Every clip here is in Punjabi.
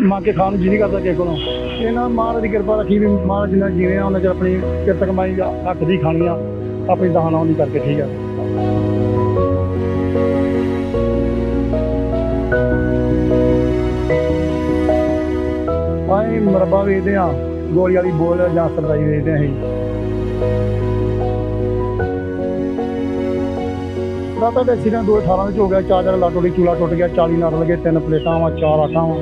ਮੰਗ ਕੇ ਖਾਣ ਨੂੰ ਜੀ ਨਹੀਂ ਕਰਦਾ ਕਿਸੇ ਕੋਲੋਂ। ਇਹਨਾਂ ਮਹਾਰਾਜ ਦੀ ਕਿਰਪਾ ਰੱਖੀ ਵੀ ਮਹਾਰਾਜ ਜਿੰਨਾ ਜੀਵੇ ਆ, ਉਹਨਾਂ ਚ ਆਪਣੀ ਕਿਰਤ ਕਮਾਈ ਦੀ ਖਾਣੀ ਆ, ਆਪਣੀ ਦਾਨ ਆਉਣੀ ਕਰਕੇ ਠੀਕ ਆ। ਆਏ ਮਰਬਾ ਵੇਚਦੇ ਆ, ਗੋਲੀ ਵਾਲੀ ਬੋਲ ਜਾਂ ਸਰਦਾਈ ਵੇਚਦੇ ਆ ਅਸੀਂ। ਰਾਤਾ ਦੇ ਸਿਰਾਂ 2018 ਵਿੱਚ ਹੋ ਗਿਆ, ਚਾਰ ਲਾਟੋ ਦੀ ਚੂਲਾ ਟੁੱਟ ਗਿਆ 40 ਨਾੜ ਲੱਗੇ, ਤਿੰਨ ਪਲੇਟਾਂ ਵਾ, ਚਾਰ ਆਟਾਂ ਵਾ।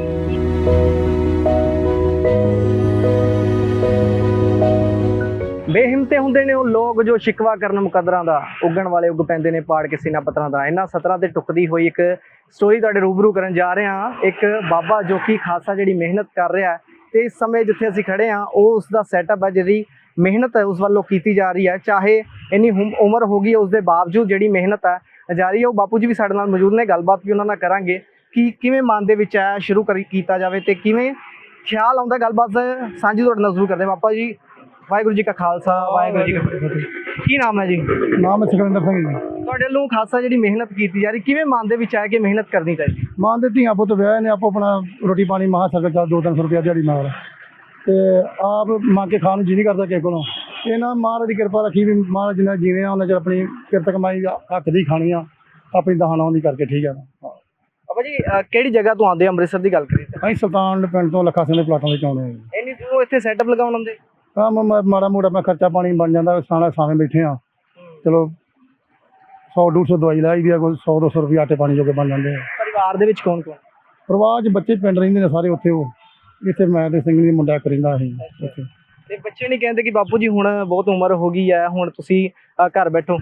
ਬੇਹਿੰਮਤੇ ਹੁੰਦੇ ਨੇ ਉਹ ਲੋਕ ਜੋ ਸ਼ਿਕਵਾ ਕਰਨ ਮੁਕੱਦਰਾਂ ਦਾ, ਉੱਗਣ ਵਾਲੇ ਉੱਗ ਪੈਂਦੇ ਨੇ ਪਾੜ ਕੇ ਸੀਨਾ ਪੱਤਰਾਂ ਦਾ। ਇਹਨਾਂ ਸਤਰਾਂ ਤੇ ਟੁੱਕਦੀ ਹੋਈ ਇੱਕ ਸਟੋਰੀ ਤੁਹਾਡੇ ਰੂਬਰੂ ਕਰਨ ਜਾ ਰਹੇ ਹਾਂ। ਇੱਕ ਬਾਬਾ ਜੋ ਕਿ ਖਾਸਾ ਜਿਹੜੀ ਮਿਹਨਤ ਕਰ ਰਿਹਾ ਹੈ ਤੇ ਇਸ ਸਮੇਂ ਜਿੱਥੇ ਅਸੀਂ ਖੜੇ ਹਾਂ, ਉਹ ਉਸ ਦਾ ਸੈਟਅਪ ਹੈ ਜਿਹੜੀ ਮਿਹਨਤ ਹੈ ਉਸ ਵੱਲੋਂ ਕੀਤੀ ਜਾ ਰਹੀ ਹੈ। ਚਾਹੇ ਇੰਨੀ ਹੁਮ- ਉਮਰ ਹੋ ਗਈ ਉਸ ਦੇ ਬਾਵਜੂਦ ਜਿਹੜੀ ਮਿਹਨਤ ਹੈ ਜਾਰੀ ਹੈ। ਉਹ ਬਾਪੂ ਜੀ ਵੀ ਸਾਡੇ ਨਾਲ ਮੌਜੂਦ ਨੇ, ਗੱਲਬਾਤ ਵੀ ਉਹਨਾਂ ਨਾਲ ਕਰਾਂਗੇ। ਕਿ ਕਿਵੇਂ ਮਨ ਦੇ ਵਿੱਚ ਆਇਆ ਸ਼ੁਰੂ ਕਰੀ ਕੀਤਾ ਜਾਵੇ ਤੇ ਕਿਵੇਂ ਖਿਆਲ ਆਉਂਦਾ ਗੱਲਬਾਤ ਸਾਂਝੀ ਤੁਹਾਡੇ ਨਾਲ ਜ਼ਰੂਰ ਕਰਦੇ ਹਾਂ। ਬਾਪਾ ਜੀ ਵਾਹਿਗੁਰੂ ਜੀ ਕਾ ਖਾਲਸਾ ਵਾਹਿਗੁਰੂ ਜੀ ਕੀ ਫਤਿਹ। ਕੀ ਨਾਮ ਹੈ ਜੀ? ਨਾਮ ਹੈ ਸੁਖਵਿੰਦਰ ਸਿੰਘ ਜੀ। ਤੁਹਾਡੇ ਵੱਲੋਂ ਖਾਸਾ ਜਿਹੜੀ ਮਿਹਨਤ ਕੀਤੀ ਜਾ ਰਹੀ ਕਿਵੇਂ ਮਨ ਦੇ ਵਿੱਚ ਆਇਆ ਕਿ ਮਿਹਨਤ ਕਰਨੀ ਚਾਹੀਦੀ? ਮਾਂ ਦੇ ਧੀਆਂ ਪੁੱਤ ਵਿਆਹ ਨੇ ਆਪੋ ਆਪਣਾ ਰੋਟੀ ਪਾਣੀ ਮਹਾ ਸਕਲ ਚੱਲ 2-300 ਰੁਪਇਆ ਦਿਹਾੜੀ ਨਾਲ ਤੇ ਆਪ ਮੰਗ ਕੇ ਖਾਣ ਨੂੰ ਜੀ ਨਹੀਂ ਕਰਦਾ ਕਿਸੇ ਕੋਲੋਂ। ਇਹਨਾਂ ਮਹਾਰਾਜ ਦੀ ਕਿਰਪਾ ਰੱਖੀ ਵੀ ਮਹਾਰਾਜ ਜਿੰਨਾ ਜੀਵੇ ਆ ਉਹਨਾਂ ਚ ਆਪਣੀ ਕਿਰਤ ਕਮਾਈ ਹੱਕ ਦੀ ਖਾਣੀ ਆ ਆਪਣੀ ਦਾਨ ਆਉਣੀ ਕਰਕੇ ਠੀਕ ਆ। ਬਾਬਾ ਜੀ ਅਹ ਕਿਹੜੀ ਜਗ੍ਹਾ ਤੋਂ ਆਉਂਦੇ? ਅੰਮ੍ਰਿਤਸਰ ਦੀ ਗੱਲ ਕਰੀਏ ਤਾਂ। ਅਸੀਂ ਸੁਲਤਾਨ ਪਿੰਡ ਤੋਂ ਲੱਖਾ ਸਿੰਘ ਦੇ ਪਲਾਟਾਂ ਵਿੱਚ ਆਉਂਦੇ ਹਾਂ ਜੀ। ਇੰਨੀ ਦੂਰੋਂ ਇੱਥੇ ਸੈਟਅਪ ਲਗਾਉਣ ਆਉਂਦੇ? ਕੰਮ ਮ- ਮਾੜਾ ਮੋਟਾ ਮੈਂ ਖਰਚਾ ਪਾਣੀ ਬਣ ਜਾਂਦਾ ਸਾਣਾ ਸਾਵੇਂ ਬੈਠੇ ਆ ਚਲੋ 100 150 ਦਵਾਈ ਲਾਈ ਦੀ ਆ ਕੋਈ 100 200 ਰੁਪਏ ਆਟੇ ਪਾਣੀ ਜੋਗੇ ਬਣ ਜਾਂਦੇ ਆ। ਪਰਿਵਾਰ ਦੇ ਵਿੱਚ ਕੌਣ ਕੌਣ ਪਰਿਵਾਰ 'ਚ ਬੱਚੇ ਪਿੰਡ ਰਹਿੰਦੇ ਨੇ ਸਾਰੇ ਉੱਥੇ ਉਹ। ਇੱਥੇ ਮੈਂ ਤੇ ਸਿੰਘ ਦੀ ਮੁੰਡਾ ਇੱਕ ਰਹਿੰਦਾ ਉੱਥੇ। ਤੇ ਬੱਚੇ ਨਹੀਂ ਕਹਿੰਦੇ ਕਿ ਬਾਪੂ ਜੀ ਹੁਣ ਬਹੁਤ ਉਮਰ ਹੋ ਗਈ ਹੈ ਹੁਣ ਤੁਸੀਂ ਅਹ, ਘਰ ਬੈਠੋ।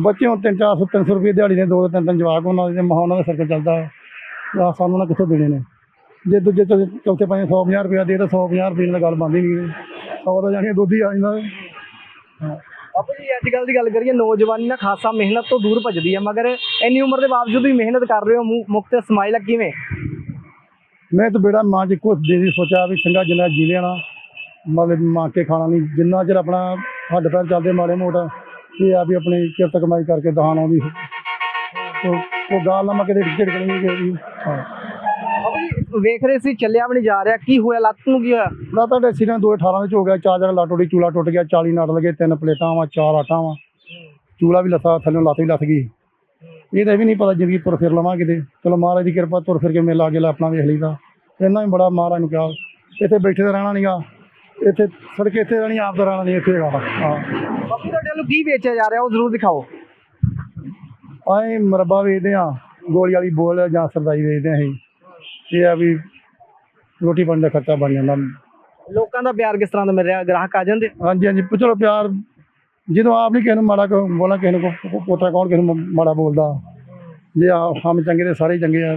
ਬੱਚੇ ਹੁਣ 3 400 300 ਰੁਪਏ ਦਿਹਾੜੀ ਦੋ ਦੋ ਤਿੰਨ ਤਿੰਨ ਜਵਾਕ ਉਹਨਾਂ ਦੇ ਮਹਾ ਉਹਨਾਂ ਦਾ ਸਰਕਲ ਚੱਲਦਾ। ਆਹ ਸਾਨੂੰ ਨਾ ਕਿੱਥੋਂ ਦੇਣੇ ਨੇ? ਜੇ ਦੂਜੇ ਚੌ- ਚੌਥੇ ਪੰਜੇ 150 ਰੁਪਏ ਦੇ ਤਾਂ 150 ਰੁਪਏ ਨਾਲ ਗੱਲ ਬਣਦੀ ਨਹੀਂ 100 ਦਾ ਜਾਣੀ ਦੁੱਧ ਹੀ ਆ ਜਾਂਦਾ। ਬਾਪੂ ਜੀ ਅੱਜ ਕੱਲ ਦੀ ਗੱਲ ਕਰੀਏ ਨੌਜਵਾਨੀ ਨਾ ਖਾਸਾ ਮਿਹਨਤ ਤੋਂ ਦੂਰ ਭੱਜਦੀ ਹੈ ਮਗਰ ਇੰਨੀ ਉਮਰ ਦੇ ਬਾਵਜੂਦ ਵੀ ਮਿਹਨਤ ਕਰ ਰਹੇ ਹੋ ਮੂੰਹ- ਮੁਕਤ ਸਮਾਈਲ ਕਿਵੇਂ? ਮੈਂ ਤਾਂ ਬੇੜਾ ਮਾਂ ਜੀ ਕੁਛ ਦੇ ਦੀ ਸੋਚਿਆ ਵੀ ਚੰਗਾ ਜਿੰਨਾ ਜੀ ਲੈਣਾ ਮਤਲਬ ਮਾਂ ਕੇ ਖਾਣਾ ਨਹੀਂ ਜਿੰਨਾ ਚਿਰ ਆਪਣਾ ਹੱਡ ਪੈਰ ਚੱਲਦੇ ਮਾੜੇ ਮੋਟਾ ਇਹ ਆ ਵੀ ਆਪਣੀ ਕਿਰਤ ਕਮਾਈ ਕਰਕੇ ਦਾਨ ਆਉਂਦੀ। ਉਹ ਉਹ ਗਾਲ ਨਾ ਮੈਂ ਕਿਤੇ ਝਿੜਕਣੀ ਨਹੀਂ ਚਾਹੀਦੀ ਹਾਂ। ਵੇਖ ਰਹੇ ਸੀ ਚੱਲਿਆ ਵੀ ਨਹੀਂ ਜਾ ਰਿਹਾ। ਕੀ ਹੋਇਆ ਲੱਤ ਨੂੰ ਕੀ ਹੋਇਆ? ਨਾ ਤੁਹਾਡੇ ਸਿਰਾਂ 2018 ਵਿੱਚ ਹੋ ਗਿਆ। ਚਾਦਰ ਲਾਟੋ ਦੀ ਚੂਲਾ ਟੁੱਟ ਗਿਆ 40 ਨਾੜ ਲੱਗੇ ਤਿੰਨ ਪਲੇਟਾਂ ਵਾ ਚਾਰ ਆਟਾਂ ਵਾ। ਚੂਲਾ ਵੀ ਲੱਥਾ ਥੱਲੇ ਲੱਤ ਵੀ ਲੱਥ ਗਈ। ਇਹ ਤਾਂ ਵੀ ਨਹੀਂ ਪਤਾ ਜ਼ਿੰਦਗੀ ਤੁਰ ਫਿਰ ਲਵਾਂ ਕਿਤੇ। ਚਲੋ ਮਹਾਰਾਜ ਦੀ ਕਿਰਪਾ ਤੁਰ ਫਿਰ ਕੇ ਮੇਲਾ ਆ ਗਿਆ ਆਪਣਾ ਵੇਖ ਲਈਦਾ। ਇੰਨਾ ਹੀ ਬੜਾ ਮਹਾਰਾਜ ਨੂੰ ਕਿਹਾ ਇੱਥੇ ਬੈਠੇ ਤਾਂ ਰਹਿਣਾ ਨਹੀਂਗਾ ਇੱਥੇ ਸੜਕੇ ਇੱਥੇ ਰਹਿਣੀ ਆਪ ਦਾ ਰਹਿਣਾ ਨਹੀਂ ਇੱਥੇ ਹੈਗਾ ਹਾਂ। ਬਾਪੂ ਤੁਹਾਡੇ ਵੱਲੋਂ ਕੀ ਵੇਚਿਆ ਜਾ ਰਿਹਾ ਉਹ ਜ਼ਰੂਰ ਦਿਖਾਓ। ਆਏ ਮਰਬਾ ਵੇਚਦੇ ਆ ਗੋਲੀ ਵਾਲੀ ਬੋਲ ਜਾਂ ਸਰਦਾਈ ਵੇਚਦੇ ਆ ਅਸੀਂ। ਇਹ ਆ ਵੀ ਰੋਟੀ ਪਾਣੀ ਦਾ ਖਰਚਾ ਬਣ ਜਾਂਦਾ। ਲੋਕਾਂ ਦਾ ਪਿਆਰ ਕਿਸ ਤਰ੍ਹਾਂ ਦਾ ਮਿਲ ਰਿਹਾ? ਗ੍ਰਾਹਕ ਆ ਜਾਂਦੇ? ਹਾਂਜੀ ਹਾਂਜੀ। ਚਲੋ ਪਿਆਰ ਜਦੋਂ ਆਪ ਨਹੀਂ ਕਿਸੇ ਨੂੰ ਮਾੜਾ ਕਹੋ ਬੋਲਾਂ ਕਿਸੇ ਨੂੰ ਕੋ- ਕੋ- ਪੋਤਰਾ ਕੌਣ ਕਿਸੇ ਨੂੰ ਮਾੜਾ ਬੋਲਦਾ। ਜੇ ਆ ਹਮ ਚੰਗੇ ਤੇ ਸਾਰੇ ਚੰਗੇ ਆ।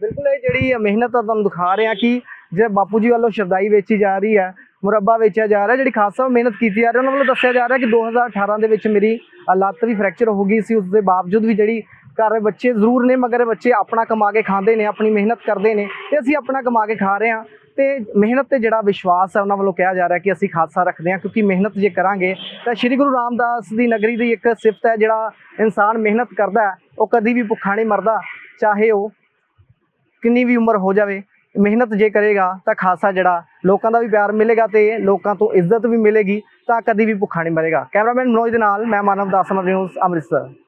ਬਿਲਕੁਲ ਇਹ ਜਿਹੜੀ ਮਿਹਨਤ ਆ ਤੁਹਾਨੂੰ ਦਿਖਾ ਰਹੇ ਕਿ ਜੇ ਬਾਪੂ ਜੀ ਵੱਲੋਂ ਸ਼ਰਦਾਈ ਵੇਚੀ ਜਾ ਰਹੀ ਹੈ ਮੁਰੱਬਾ ਵੇਚਿਆ ਜਾ ਰਿਹਾ, ਜਿਹੜੀ ਖਾਸਾ ਮਿਹਨਤ ਕੀਤੀ ਜਾ ਰਹੀ ਉਹਨਾਂ ਵੱਲੋਂ ਦੱਸਿਆ ਜਾ ਰਿਹਾ ਕਿ 2018 ਦੇ ਵਿੱਚ ਮੇਰੀ ਲੱਤ ਵੀ ਫ੍ਰੈਕਚਰ ਹੋ ਗਈ ਸੀ, ਉਸ ਦੇ ਬਾਵਜੂਦ ਵੀ ਜਿਹੜੀ ਘਰ ਬੱਚੇ ਜ਼ਰੂਰ ਨੇ, ਮਗਰ ਬੱਚੇ ਆਪਣਾ ਕਮਾ ਕੇ ਖਾਂਦੇ ਨੇ, ਆਪਣੀ ਮਿਹਨਤ ਕਰਦੇ ਨੇ ਤੇ ਅਸੀਂ ਆਪਣਾ ਕਮਾ ਕੇ ਖਾ ਰਹੇ ਹਾਂ ਤੇ ਮਿਹਨਤ ਤੇ ਜਿਹੜਾ ਵਿਸ਼ਵਾਸ ਹੈ, ਉਹਨਾਂ ਵੱਲੋਂ ਕਿਹਾ ਜਾ ਰਿਹਾ ਕਿ ਅਸੀਂ ਖਾਸਾ ਰੱਖਦੇ ਹਾਂ, ਕਿਉਂਕਿ ਮਿਹਨਤ ਜੇ ਕਰਾਂਗੇ ਤਾਂ ਸ੍ਰੀ ਗੁਰੂ ਰਾਮਦਾਸ ਦੀ ਨਗਰੀ ਦੀ ਇੱਕ ਸਿਫਤ ਹੈ, ਜਿਹੜਾ ਇਨਸਾਨ ਮਿਹਨਤ ਕਰਦਾ ਉਹ ਕਦੀ ਵੀ ਭੁੱਖਾ ਨਹੀਂ ਮਰਦਾ, ਚਾਹੇ ਉਹ ਕਿੰਨੀ ਵੀ ਉਮਰ ਹੋ ਜਾਵੇ। ਮਿਹਨਤ ਜੇ ਕਰੇਗਾ ਤਾਂ ਖਾਸਾ ਜਿਹੜਾ ਲੋਕਾਂ ਦਾ ਵੀ ਪਿਆਰ ਮਿਲੇਗਾ ਤੇ ਲੋਕਾਂ ਤੋਂ ਇੱਜ਼ਤ ਵੀ ਮਿਲੇਗੀ ਤਾਂ ਕਦੀ ਵੀ ਭੁੱਖਾ ਨਹੀਂ ਮਰੇਗਾ। ਕੈਮਰਾਮੈਨ ਮਨੋਜ ਦੇ ਨਾਲ ਮੈਂ ਮਾਨਵ ਦਾਸ ਅਮਰ ਨਿਊਜ਼, ਅੰਮ੍ਰਿਤਸਰ।